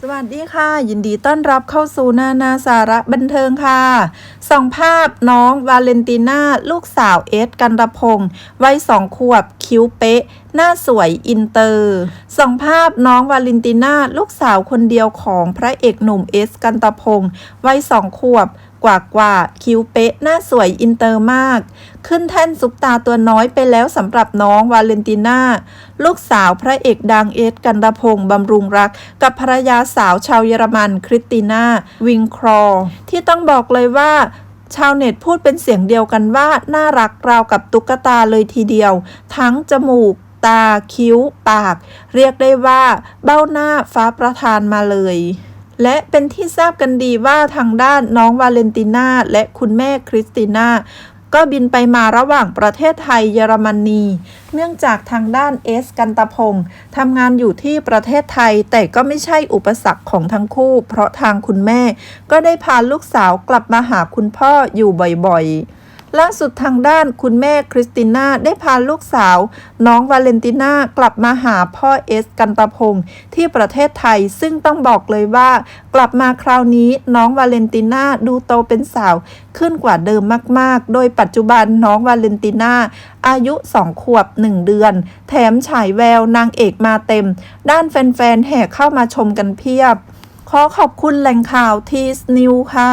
สวัสดีค่ะ ยินดีต้อนรับเข้าสู่นานาสาระบันเทิงค่ะส่องภาพน้องวาเลนติน่า ลูกสาวเอสกันระพงศ์วัยสองขวบคิ้วเป๊ะ หน้าสวยอินเตอร์ส่องภาพน้องวาเลนติน่า ลูกสาวคนเดียวของพระเอกหนุ่มเอสกันตะพงศ์วัยสองขวบ กว่ากว่า คิ้วเป๊ะหน้าสวยอินเตอร์มาก ขึ้นแท่นซุปตาตัวน้อยไปแล้วสำหรับน้องวาเลนติน่า ลูกสาวพระเอกดังเอสกันตะพงศ์บำรุงรัก กับภรรยาสาวชาวเยอรมันคริสติน่า วิงครอ ที่ต้องบอกเลยว่าชาวเน็ตพูดเป็นเสียงเดียวกันว่า น่ารักราวกับตุ๊กตาเลยทีเดียว ทั้งจมูก ตา คิ้ว ปาก เรียกได้ว่า เบ้าหน้าฟ้าประทานมาเลย และเป็นที่ทราบกันดีว่าทางด้านน้องวาเลนติน่าและคุณแม่คริสติน่าก็บินไปมาระหว่างประเทศไทยเยอรมนี เนื่องจากทางด้านเอสกันตพงศ์ทำงานอยู่ที่ประเทศไทย แต่ก็ไม่ใช่อุปสรรคของทั้งคู่ เพราะทางคุณแม่ก็ได้พาลูกสาวกลับมาหาคุณพ่ออยู่บ่อยๆ ล่าสุดทางด้านคุณแม่คริสติน่าได้พาลูกสาว น้องวาเลนติน่ากลับมาหาพ่อเอสกันตะพงศ์ที่ประเทศไทยซึ่งต้องบอกเลยว่า กลับมาคราวนี้น้องวาเลนติน่าดูโตเป็นสาวขึ้นกว่าเดิมมาก ๆ โดยปัจจุบันน้องวาเลนติน่าอายุ 2 ขวบ 1 เดือน แถมฉายแววนางเอกมาเต็ม ด้านแฟน ๆ แห่เข้ามาชมกันเพียบ ขอขอบคุณแหล่งข่าวทีสนิวค่ะ